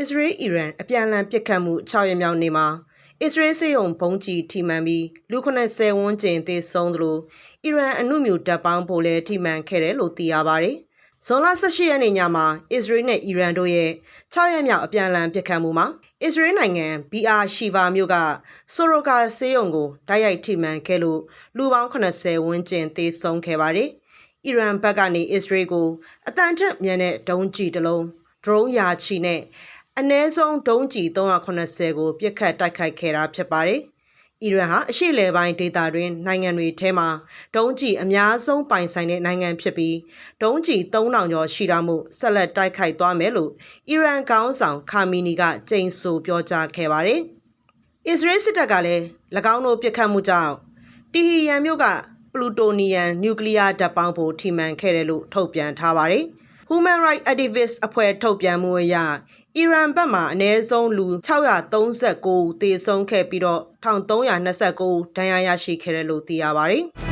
အစ္စရေးအီရန်အပြန်အလှန်ပစ်ခတ်မှု6ရက်မြောက်နေ့မှာအစ္စရေးစစ်ရုံဘုံကြီးထိမှန်ပြီးလူ90ဝန်းကျင်သေဆုံးသလိုအီရန်အနုမြူတပ်ပေါင်းဖို့လည်းထိမှန်ခဲ့တယ်လို့သိရပါတယ်။ဇွန်လ18ရက်နေ့ညမှာအစ္စရေးနဲ့အီရန်တို့ရဲ့6ရက်မြောက်အပြန်အလှန်ပစ်ခတ်မှုမှာအစ္စရေးနိုင်ငံ BR ရှီဗာမြို့ကဆိုရိုကာဆေးရုံကိုတိုက်ရိုက်ထိမှန်ခဲ့လို့လူပေါင်း80ဝန်းကျင်သေဆုံးခဲ့ပါတယ်။အီရန်ဘက်ကနေအစ္စရေးကိုအတန်ထက်မြန်တဲ့ဒုံးကျည်တစ်လုံးဒရုန်းယာချီနဲ့ အ ਨੇ ဆုံးဒုံးကျည်380ကိုပြစ်ခတ်တိုက်ခိုက်ခဲ့တာဖြစ်ပါတယ်။အီရန်ဟာအရှေ့လယ်ပိုင်းဒေသတွင်းနိုင်ငံတွေထဲမှာဒုံးကျည်အများဆုံးပိုင်ဆိုင်တဲ့နိုင်ငံဖြစ်ပြီးဒုံးကျည်3000ကျော်ရှိတာမို့ဆက်လက်တိုက်ခိုက်သွားမယ်လို့အီရန်ခေါင်းဆောင်ခါမီနီကကြိမ်ဆိုပြောကြားခဲ့ပါတယ်။အစ္စရေးစစ်တပ်ကလည်း၎င်းတို့ပြစ်ခတ်မှုကြောင့်တီဟီယန်မြို့ကပလူတိုနီယမ်နျူကလ িয়ার ဓာတ်ပေါင်းဖို့ထိမှန်ခဲ့တယ်လို့ထုတ်ပြန်ထားပါတယ်။ Human Rights Activist အဖွဲ့ထုတ်ပြန်မှုအရအီရန်ဘက်မှအနည်းဆုံးလူ639ဦးသေဆုံးခဲ့ပြီးတော့1329ဦးဒဏ်ရာရရှိခဲ့တယ်လို့သိရပါတယ်။